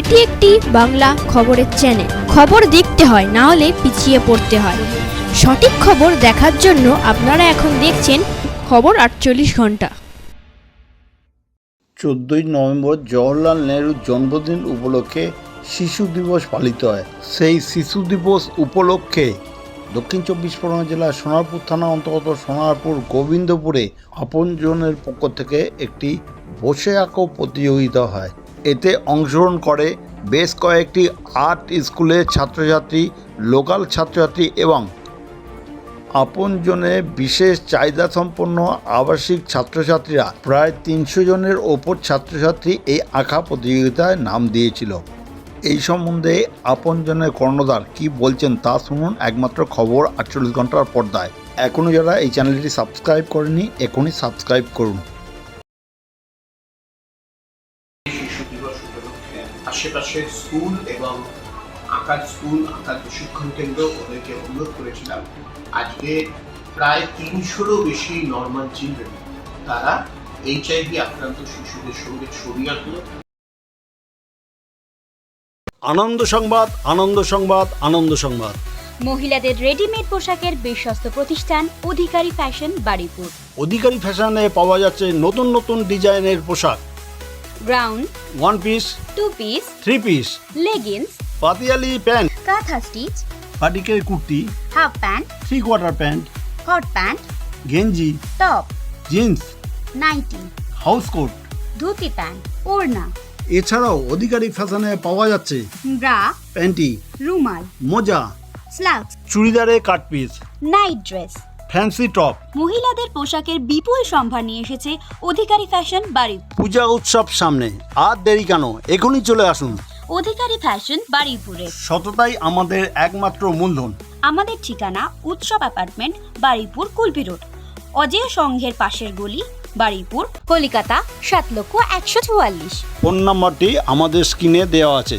এটি একটি বাংলা খবরের চ্যানেল খবর দেখতে হয়, না হলে পিছিয়ে পড়তে হয়। সঠিক খবর দেখার জন্য আপনারা এখন দেখছেন খবর আটচল্লিশ ঘণ্টা। চোদ্দোই নভেম্বর জওহরলাল নেহরুর জন্মদিন উপলক্ষে শিশু দিবস পালিত হয়। সেই শিশু দিবস উপলক্ষে দক্ষিণ চব্বিশ পরগনা জেলার সোনারপুর থানা অন্তর্গত সোনারপুর গোবিন্দপুরে আপনজনের পক্ষ থেকে একটি বসে আঁকো প্রতিযোগিতা হয়। এতে অংশগ্রহণ করে বেশ কয়েকটি আর্ট স্কুলের ছাত্রছাত্রী, লোকাল ছাত্রছাত্রী এবং আপনজনে বিশেষ চাহিদা সম্পন্ন আবাসিক ছাত্রছাত্রীরা প্রায় তিনশো জনের ওপর ছাত্রছাত্রী এই আঁকা প্রতিযোগিতায় নাম দিয়েছিল। এই সম্বন্ধে আপনজনের কর্ণধার কি বলছেন তা শুনুন একমাত্র খবর আটচল্লিশ ঘণ্টার পর্দায়। এখনও যারা এই চ্যানেলটি সাবস্ক্রাইব করেনি, এখনই সাবস্ক্রাইব করুন। আশেপাশের স্কুল এবং আঁকার স্কুল আঁকার প্রশিক্ষণ কেন্দ্র ওদেরকে অনুরোধ করেছিলাম। আজকে প্রায় তিনশোরও বেশি নর্মাল চিলড্রেন তারা এইচআইভি আক্রান্ত শিশুদের সঙ্গে ছবি আঁকলো। আনন্দ সংবাদ আনন্দ সংবাদ আনন্দ সংবাদ। মহিলাদের রেডিমেড পোশাকের বিশ্বস্ত প্রতিষ্ঠান অধিকারী ফ্যাশন বাড়িপুর অধিকারী ফ্যাশনে পাওয়া যাচ্ছে নতুন নতুন ডিজাইনের পোশাক। Ground one piece two piece three piece leggings পাতিয়ালি pant kantha stitch পাটিকের kurti half pant three quarter pant hot pant গেঞ্জি top jeans nightie house coat dhoti pant ওড়না এছাড়াও অধিকারী ফ্যাশনে পাওয়া যাচ্ছে ব্রা প্যান্টি রুমাল মোজা slacks চুড়িদারে cut piece night dress fancy top মহিলাদের পোশাকের বিপুল সম্ভার নিয়ে এসেছে অধিকারী ফ্যাশন বাড়ি। পূজা উৎসব সামনে। আর দেরি কেন? এখনই চলে আসুন। অধিকারী ফ্যাশন বাড়িপুরে। সততাই আমাদের একমাত্র মূলধন। আমাদের ঠিকানা উৎসব অ্যাপার্টমেন্ট বাড়িপুর কুলপি রোড। অজেয় সংঘের পাশের গলি বাড়িপুর কলিকাতা সাত লক্ষ একশো চুয়াল্লিশ। ফোন নাম্বারটি আমাদের স্ক্রিনে দেওয়া আছে।